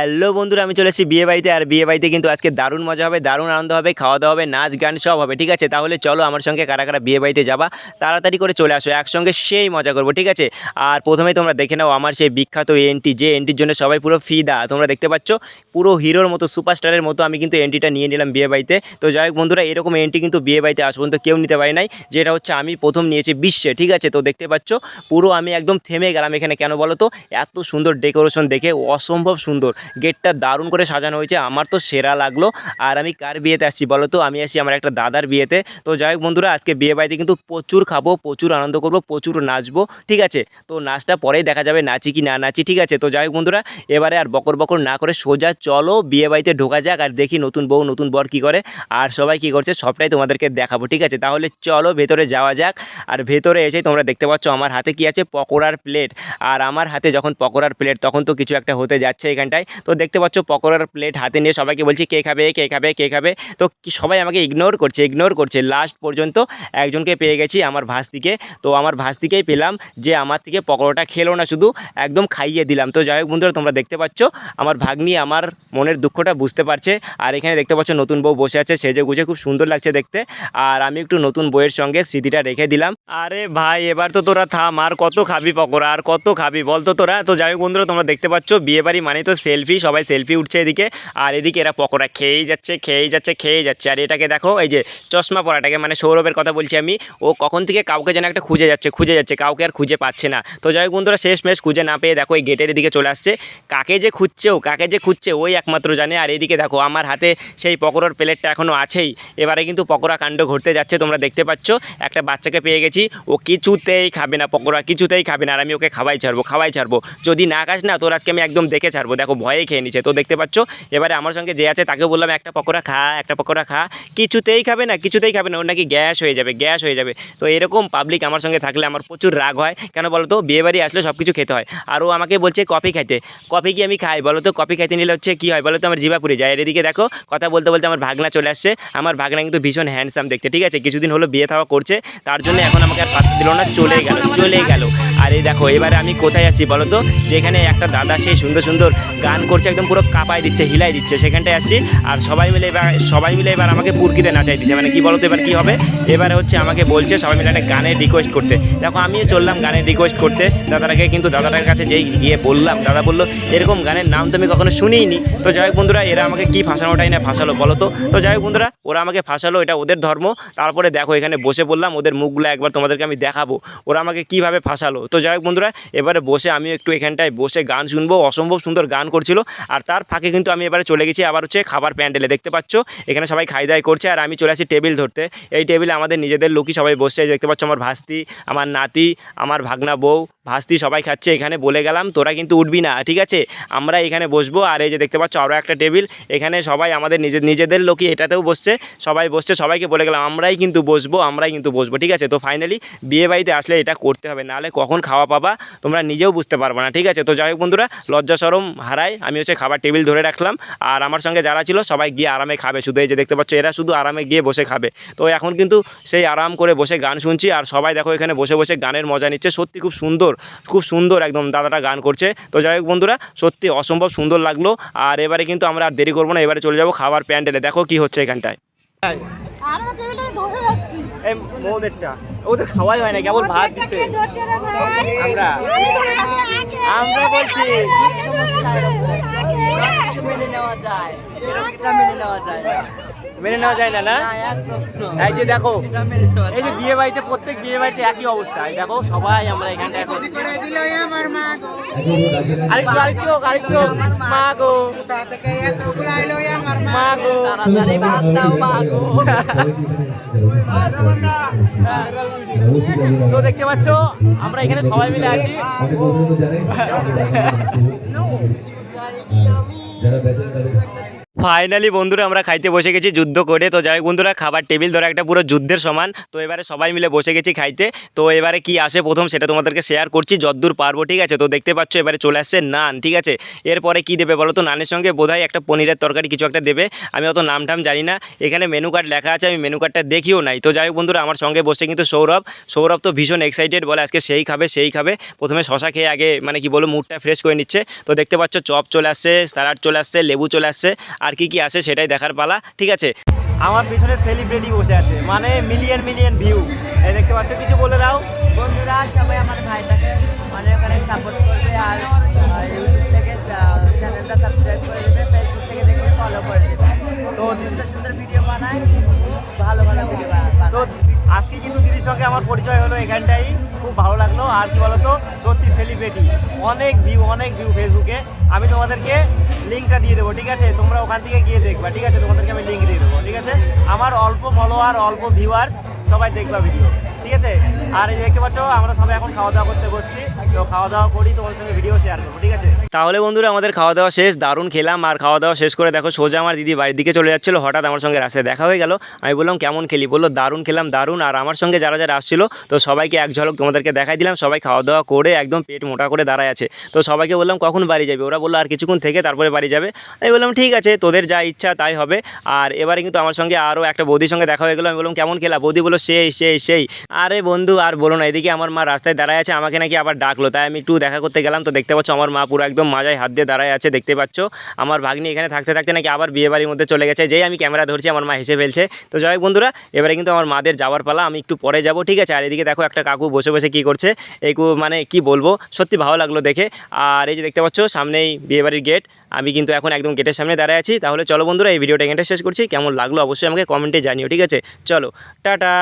Hello বন্ধুরা, আমি চলে এসেছি বিয়ে বাড়িতে। আর বিয়ে বাড়িতে কিন্তু আজকে দারুণ মজা হবে, দারুণ আনন্দ হবে, খাওয়া দাওয়া হবে, নাচ গান সব হবে, ঠিক আছে? তাহলে চলো আমার সঙ্গে কারা কারা বিয়ে বাড়িতে যাবা, তাড়াতাড়ি করে চলে আসো, একসঙ্গে সেই মজা করব, ঠিক আছে? আর প্রথমেই তোমরা দেখে নাও আমার সেই বিখ্যাত এন্টি যে এন্টির জন্য সবাই পুরো ফিদা তোমরা দেখতে পাচ্ছ, পুরো হিরোর মতো সুপারস্টারের মতো আমি কিন্তু এন্টিটা নিয়ে নিলাম বিয়ে বাড়িতে। তো যাই হোক বন্ধুরা, এরকম এন্টি কিন্তু বিয়ে বাড়িতে আজ পর্যন্ত কেউ নিতে পারে নাই, যেটা হচ্ছে আমি প্রথম নিয়েছি বিশ্বে, ঠিক আছে? তো দেখতে পাচ্ছ, পুরো আমি একদম থেমে গেলাম এখানে, কেন বলো তো? এত সুন্দর ডেকোরেশন দেখে, অসম্ভব সুন্দর। গেটটা দারুণ করে সাজানো হয়েছে। আমার তো সেরা লাগল। আর আমি কার বিয়েতে আসছি বলো তো? আমি আসি আমার একটা দাদার বিয়েতে। তো যাই হোক বন্ধুরা, আজকে বিয়ে বাড়িতে কিন্তু প্রচুর খাব, প্রচুর আনন্দ করব, প্রচুর নাচবো, ঠিক আছে? তো নাচটা পরেই দেখা যাবে, নাচি কি না নাচি, ঠিক আছে? তো যাই হোক বন্ধুরা, এবারে আর বকর বকর না করে সোজা চলো বিয়ে বাড়িতে ঢোকা যাক আর দেখি নতুন বউ, নতুন বর কী করে। আর সবাই কী করছে, সবটাই তোমাদেরকে দেখাবো, ঠিক আছে? তাহলে চলো ভেতরে যাওয়া যাক। আর ভেতরে এসেই তোমরা দেখতে পাচ্ছ আমার হাতে কি আছে পকোড়ার প্লেট। আর আমার হাতে যখন পকোড়ার প্লেট, তখন তো কিছু একটা হতে যাচ্ছে এখানটায়। তো দেখতে পাচ্ছ পকোড়ার প্লেট হাতে নিয়ে সবাইকে বলছি, কে খাবে কে খাবে কে খাবে? তো সবাই আমাকে ইগনোর করছে ইগনোর করছে। লাস্ট পর্যন্ত একজনকে পেয়ে গেছি আমার ভাস্তিকে। তো আমার ভাস্তিকেই পেলাম যে আমার থেকে পকোড়াটা খেলো না শুধু, একদম খাইয়ে দিলাম। তো যাই হোক বন্ধুরা, তোমরা দেখতে পাচ্ছ, আমার ভাগ্নি আমার মনের দুঃখটা বুঝতে পারছে। আর এখানে দেখতে পাচ্ছ নতুন বউ বসে আছে সেজে গুজে খুব সুন্দর লাগছে দেখতে। আর আমি একটু নতুন বইয়ের সঙ্গে স্মৃতিটা রেখে দিলাম। আরে ভাই, এবার তো তোরা থাম, আর কত খাবি পকোড়া, আর কত খাবি? বল তো তোরা। তো যাই বন্ধুরা, তোমরা দেখতে পাচ্ছ, বিয়ে বাড়ি মানে তো সেলফি সবাই সেলফি উঠছে এদিকে। আর এদিকে এরা পকোড়া খেয়েই যাচ্ছে খেয়েই যাচ্ছে খেয়েই যাচ্ছে। আর এটাকে দেখো, এই যে চশমা পরাটাকে মানে সৌরভের কথা বলছি আমি, ও কখন থেকে কাউকে যেন একটা খুঁজে যাচ্ছে খুঁজে যাচ্ছে, কাউকে আর খুঁজে পাচ্ছে না। তো যাই বন্ধুরা শেষ মেশ খুঁজে না পেয়ে দেখো, এই গেটের দিকে চলে আসছে। কাকে যে খুঁজছে ও, কাকে যে খুঁজছে, ওই একমাত্র জানে। আর এদিকে দেখো, আমার হাতে সেই পকোড়ার প্লেটটা এখনও আছেই। এবারে কিন্তু পকোড়া কাণ্ড ঘটতে যাচ্ছে, তোমরা দেখতে পাচ্ছ। একটা বাচ্চাকে পেয়ে গেছি। ও কিছুতেই খাবে না, পকোড়া কিছুতেই খাবে না, আর আমি ওকে খাওয়াই ছাড়বো খাওয়াই ছাড়বো। যদি না খাস না, তোর আজকে আমি একদম দেখে ছাড়বো। দেখো, ভয়ে খেয়ে নিচ্ছে তো দেখতে পাচ্ছ, এবারে আমার সঙ্গে যে আছে তাকে বললাম, একটা পকোড়া খা, একটা পকোড়া খা। কিছুতেই খাবে না, কিছুতেই খাবে না, ওর নাকি গ্যাস হয়ে যাবে, গ্যাস হয়ে যাবে। তো এরকম পাবলিক আমার সঙ্গে থাকলে আমার প্রচুর রাগ হয়। কেন বলো তো বিয়ে বাড়ি আসলে সব কিছু খেতে হয়। আর ও আমাকে বলছে, কফি খাইতে, কফি কি আমি খাই? বলো তো কফি খাইতে নিলে হচ্ছে কী হয়? বলো তো আমার জিভা পুড়ে যায়। এদিকে দেখো, কথা বলতে বলতে আমার ভাগনা চলে আসছে। আমার ভাগনা কিন্তু ভীষণ হ্যান্ডসাম দেখতে, ঠিক আছে? কিছুদিন হলো বিয়ে থাওয়া করছে, তার জন্য এখন আমাকে আর পাত্তা দিল না চলে গেল চলে গেল। আর এই দেখো, এবারে আমি কোথায় আসছি বলো তো? যেখানে একটা দাদা সেই সুন্দর সুন্দর গান করছে, একদম পুরো কাঁপায় দিচ্ছে, হিলাই দিচ্ছে। সেখানটায় আসছি আর সবাই মিলে এবার, সবাই মিলে এবার আমাকে পুরকিতে নাচাই দিচ্ছে। মানে কি বলো তো এবার কী হবে? এবারে হচ্ছে আমাকে বলছে, সবাই মিলে একটা গানের রিকোয়েস্ট করতে। দেখো, আমিও চললাম গানের রিকোয়েস্ট করতে। দাদাটাকে কিন্তু দাদাটার কাছে যেই গিয়ে বললাম, দাদা বলল, এরকম গানের নাম তো আমি কখনো শুনিনি তো যাই হোক বন্ধুরা, এরা আমাকে কি ফাঁসানোটাই না ফাঁসালো বলো তো? তো যাই হোক বন্ধুরা, ওরা আমাকে ফাঁসালো, এটা ওদের ধর্ম। তারপরে দেখো, এখানে বসে পড়লাম, ওদের মুখগুলো একবার তোমাদেরকে আমি দেখাবো। ওরা আমাকে কীভাবে ফাঁসালো? তো যাই হোক বন্ধুরা, এবারে বসে আমি একটু এখানটায় বসে গান শুনব। অসম্ভব সুন্দর গান করছিল। আর তার ফাঁকে কিন্তু আমি এবারে চলে গেছি, আবার হচ্ছে খাবার প্যান্ডেলে। দেখতে পাচ্ছ, এখানে সবাই খাই দায় করছে, আর আমি চলে আসি টেবিল ধরতে। এই টেবিলে আমাদের নিজেদের লোকই সবাই বসছে। দেখতে পাচ্ছ আমার ভাস্তি, আমার নাতি, আমার ভাগনা বউ ভাস্তি সবাই খাচ্ছে, এখানে বলে গেলাম, তোরা কিন্তু উঠবি না, ঠিক আছে? আমরা এখানে বসবো, আর এই যে দেখতে পাচ্ছ আরও একটা টেবিল, এখানে সবাই আমাদের নিজের নিজেদের লোকই এটাতেও বসছে, সবাই বসছে, সবাইকে বলে গেলাম, আমরাই কিন্তু বসবো, আমরাই কিন্তু বসবো, ঠিক আছে? তো ফাইনালি বিয়ে বাড়িতে আসলে এটা করতে হবে, নাহলে কখন খাওয়া পাবা, তোমরা নিজেও বুঝতে পারবে না, ঠিক আছে? তো যাই হোক বন্ধুরা, লজ্জা হারাই আমি হচ্ছে খাবার টেবিল ধরে রাখলাম, আর আমার সঙ্গে যারা ছিল, সবাই গিয়ে আরামে খাবে, শুধু এই যে দেখতে পাচ্ছ, এরা শুধু আরামে গিয়ে বসে খাবে। তো এখন কিন্তু সেই আরাম করে বসে গান শুনছি, আর সবাই দেখো এখানে বসে বসে গানের মজা নিচ্ছে, সত্যি খুব সুন্দর খুব সুন্দর একদম দাদাটা গান করছে। তো যাই হোক বন্ধুরা সত্যি অসম্ভব সুন্দর লাগল। আর এবারে কিন্তু আমরা আর দেরি করব না এবারে চলে যাব খাবার প্যান্ডেলে। দেখো কি হচ্ছে এখানটায়। আরে তো টেবিলটা আমি ধরে রাখছি। এই মোদেরটা ওদের খাওয়াই হয় না কেবল ভাত? আমরা। আমরা বলছি। মেনে নেওয়া যায়। মেনে নেওয়া যায় না। মেনে নেওয়া যায় না না। এই যে দেখো এই যে বিয়ে বাড়িতে প্রত্যেক বিয়ে বাড়িতে একই অবস্থা। এই দেখো সবাই আমরা এখানে এখন। আরেকটু আরেকটু আরেকটু মা গো। মা গো। মা তো দেখতে পাচ্ছ আমরা এখানে সবাই মিলে আছি। যারা বেঁচে তাদের ফাইনালি বন্ধুরা আমরা খাইতে বসে গেছি, যুদ্ধ করে। তো যাই বন্ধুরা, খাবার টেবিল ধরে একটা পুরো যুদ্ধের সমান। তো এবারে সবাই মিলে বসে গেছি খাইতে। তো এবারে কি আসে প্রথম সেটা তোমাদেরকে শেয়ার করছি, যদ্দূর পারব, ঠিক আছে? তো দেখতে পাচ্ছ এবারে চলে আসছে নান, ঠিক আছে? এরপরে কি দেবে বলো তো? নানের সঙ্গে বোধহয় একটা পনিরের তরকারি কিছু একটা দেবে। আমি অত নাম টাম জানি না। এখানে মেনু কার্ড লেখা আছে, আমি মেনু কার্ডটা দেখিও নাই। তো যাই হোক বন্ধুরা, আমার সঙ্গে বসে কিন্তু সৌরভ। সৌরভ তো ভীষণ এক্সাইটেড বলে আজকে সেই খাবে সেই খাবে। প্রথমে শশা খেয়ে আগে মানে কি বলব মুডটা ফ্রেশ করে নিচ্ছে। তো দেখতে পাচ্ছ, চপ চলে আসছে স্যালাড চলে আসছে, লেবু চলে আসছে। আর কি কি আসে সেটাই দেখার পালা ঠিক আছে? আমার পিছনে সেলিব্রিটি বসে আছে মানে মিলিয়ন মিলিয়ন ভিউ এই দেখতে পাচ্ছ কিছু বলে দাও। বন্ধুরা সবাই আমার ভাইটাকে অনেক অনেক সাপোর্ট করবে আর ইউটিউব থেকে চ্যানেলটা সাবস্ক্রাইব করে দেবে ফেসবুক থেকে দেখলে ফলো করে দেবে। তো সুন্দর সুন্দর ভিডিও বানায় খুব ভালো ভালো ভিডিও বানায়। তো আজকে কিন্তু দিদির সঙ্গে আমার পরিচয় হলো এখানটাই খুব ভালো লাগল। আর কি বলতো সত্যি সেলিব্রিটি অনেক ভিউ অনেক ভিউ ফেসবুকে আমি তোমাদেরকে লিঙ্কটা দিয়ে দেবো, ঠিক আছে? তোমরা ওখান থেকে গিয়ে দেখবা, ঠিক আছে? তোমাদেরকে আমি লিঙ্ক দিয়ে দেবো, ঠিক আছে? আমার অল্প ফলোয়ার অল্প ভিউয়ার্স সবাই দেখবা ভিডিও ঠিক আছে আর এই দেখতে পাচ্ছ, আমরা সবাই এখন খাওয়া দাওয়া করতে বসছি। তো খাওয়া দাওয়া করি, তোমাদের সঙ্গে ভিডিও শেয়ার করব, ঠিক আছে? তাহলে বন্ধুরা, আমাদের খাওয়া দাওয়া শেষ, দারুণ খেলাম। আর খাওয়া দাওয়া শেষ করে দেখো, সোজা আমার দিদি বাড়ির দিকে চলে যাচ্ছিল। হঠাৎ আমার সঙ্গে রাস্তায় দেখা হয়ে গেল। আমি বললাম, কেমন খেলি? বলল, দারুণ খেলাম, দারুণ। আর আমার সঙ্গে যারা যারা আসছিল, তো সবাইকে এক ঝলক তোমাদেরকে দেখাই দিলাম। সবাই খাওয়া দাওয়া করে একদম পেট মোটা করে দাঁড়ায় আছে। তো সবাইকে বললাম, কখন বাড়ি যাবে? ওরা বলল, আর কিছুক্ষণ থেকে তারপরে বাড়ি যাবে। আমি বললাম, ঠিক আছে, তোদের যা ইচ্ছা তাই হবে। আর এবারে কিন্তু আমার সঙ্গে আরও একটা বৌদির সঙ্গে দেখা হয়ে গেলো। আমি বললাম, কেমন খেলা? বৌদি বলল, সেই সেই সেই। আরে বন্ধু, আর বলো না, এদিকে আমার মা রাস্তায় দাঁড়ায় আছে, আমাকে নাকি আবার ডাকলো। তাই আমি একটু দেখা করতে গেলাম, তো দেখতে পাচ্ছ আমার মা পুরো একদম মাজায় হাত দিয়ে দাঁড়ায় আছে, দেখতে পাচ্ছ? আমার ভাগ্নি এখানে থাকতে থাকতে নাকি আবার বিয়ে বাড়ির মধ্যে চলে গেছে, যেই আমি ক্যামেরা ধরছি, আমার মা হেসে ফেলছে। তো যাই বন্ধুরা, এবারে কিন্তু আমার মাদের যাওয়ার পালা, আমি একটু পরে যাব, ঠিক আছে? আর এদিকে দেখো একটা কাকু বসে বসে কী করছে, এই মানে কি বলব, সত্যি ভালো লাগল দেখে। আর এই যে দেখতে পাচ্ছ, সামনেই বিয়েবাড়ির গেট আমি কিন্তু এখন একদম গেটের সামনে দাঁড়ায় আছি। তাহলে চলো বন্ধুরা, এই ভিডিওটা এখানটা শেষ করছি। কেমন লাগল অবশ্যই আমাকে কমেন্টে জানিও, ঠিক আছে? চলো, টাটা!